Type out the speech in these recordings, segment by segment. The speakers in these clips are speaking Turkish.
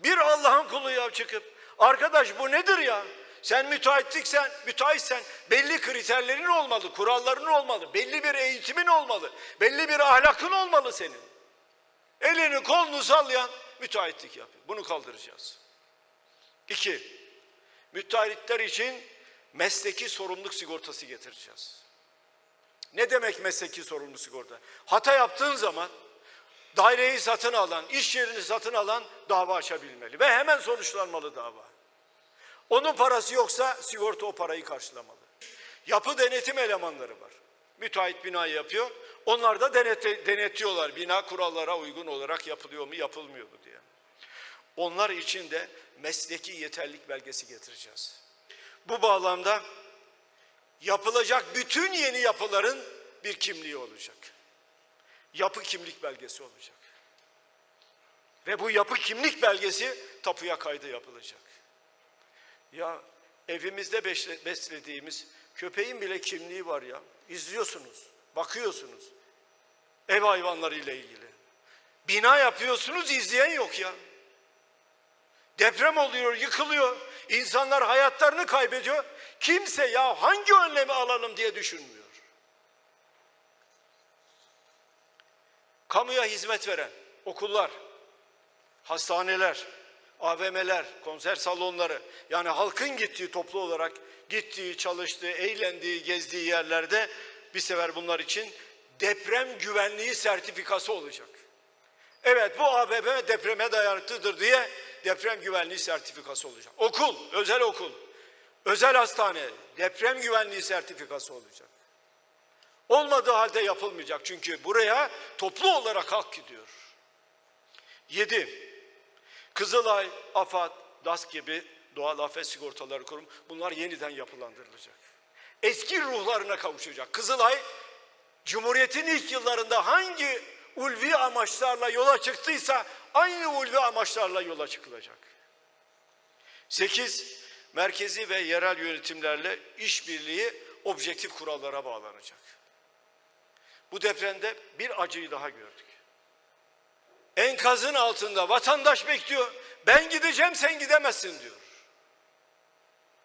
Bir Allah'ın kulu ya çıkıp arkadaş bu nedir ya? Sen müteahhitliksen, müteahhitsen belli kriterlerin olmalı, kuralların olmalı, belli bir eğitimin olmalı, belli bir ahlakın olmalı senin. Elini kolunu sallayan müteahhitlik yapıyor. Bunu kaldıracağız. İki, müteahhitler için mesleki sorumluluk sigortası getireceğiz. Ne demek mesleki sorumluluk sigorta? Hata yaptığın zaman daireyi satın alan, iş yerini satın alan dava açabilmeli ve hemen sonuçlanmalı dava. Onun parası yoksa sigorta o parayı karşılamalı. Yapı denetim elemanları var. Müteahhit binayı yapıyor. Onlar da denet, denetliyorlar bina kurallara uygun olarak yapılıyor mu yapılmıyor mu diye. Onlar için de mesleki yeterlilik belgesi getireceğiz. Bu bağlamda yapılacak bütün yeni yapıların bir kimliği olacak. Yapı kimlik belgesi olacak. Ve bu yapı kimlik belgesi tapuya kaydı yapılacak. Ya evimizde besle- beslediğimiz köpeğin bile kimliği var ya. İzliyorsunuz, bakıyorsunuz. Ev hayvanları ile ilgili. Bina yapıyorsunuz, izleyen yok ya. Deprem oluyor, yıkılıyor. İnsanlar hayatlarını kaybediyor. Kimse ya hangi önlemi alalım diye düşünmüyor. Kamuya hizmet veren okullar, hastaneler, AVM'ler, konser salonları yani halkın gittiği toplu olarak gittiği, çalıştığı, eğlendiği, gezdiği yerlerde bir sefer bunlar için deprem güvenliği sertifikası olacak. Evet bu AVM depreme dayanıklıdır diye deprem güvenliği sertifikası olacak. Okul, özel okul, özel hastane deprem güvenliği sertifikası olacak. Olmadığı halde yapılmayacak çünkü buraya toplu olarak halk gidiyor. Yedi, Kızılay, AFAD, DAS gibi doğal afet sigortaları kurum bunlar yeniden yapılandırılacak. Eski ruhlarına kavuşacak. Kızılay Cumhuriyet'in ilk yıllarında hangi ulvi amaçlarla yola çıktıysa aynı ulvi amaçlarla yola çıkılacak. Sekiz, merkezi ve yerel yönetimlerle işbirliği objektif kurallara bağlanacak. Bu depremde bir acıyı daha gördük. Enkazın altında vatandaş bekliyor. Ben gideceğim sen gidemezsin diyor.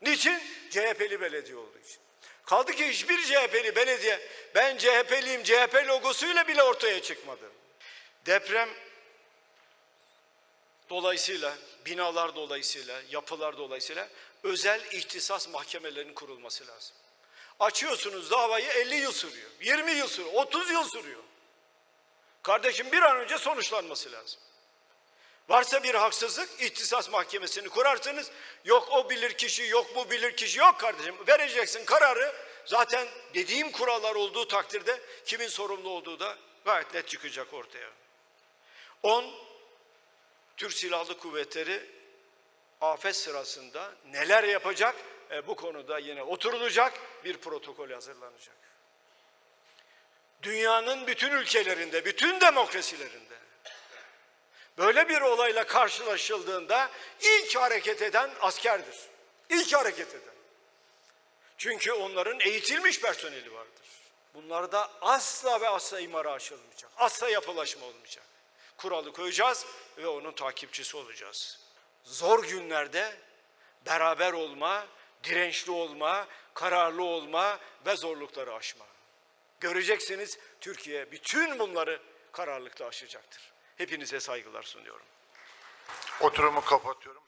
Niçin? CHP'li belediye olduğu için. Kaldı ki hiçbir CHP'li belediye ben CHP'liyim CHP logosuyla bile ortaya çıkmadı. Deprem dolayısıyla binalar dolayısıyla yapılar dolayısıyla özel ihtisas mahkemelerinin kurulması lazım. Açıyorsunuz davayı 50 yıl sürüyor. 20 yıl sürüyor. 30 yıl sürüyor. Kardeşim bir an önce sonuçlanması lazım. Varsa bir haksızlık ihtisas mahkemesini kurarsınız. Yok o bilir kişi, yok bu bilir kişi. Yok kardeşim vereceksin kararı. Zaten dediğim kurallar olduğu takdirde kimin sorumlu olduğu da gayet net çıkacak ortaya. 10. Türk Silahlı Kuvvetleri afet sırasında neler yapacak? E, bu konuda yine oturulacak bir protokol hazırlanacak. Dünyanın bütün ülkelerinde, bütün demokrasilerinde böyle bir olayla karşılaşıldığında ilk hareket eden askerdir. İlk hareket eden. Çünkü onların eğitilmiş personeli vardır. Bunlarda asla ve asla imara aşılmayacak. Asla yapılaşma olmayacak. Kuralı koyacağız ve onun takipçisi olacağız. Zor günlerde beraber olma, dirençli olma, kararlı olma ve zorlukları aşma. Göreceksiniz Türkiye bütün bunları kararlılıkla aşacaktır. Hepinize saygılar sunuyorum. Oturumu kapatıyorum.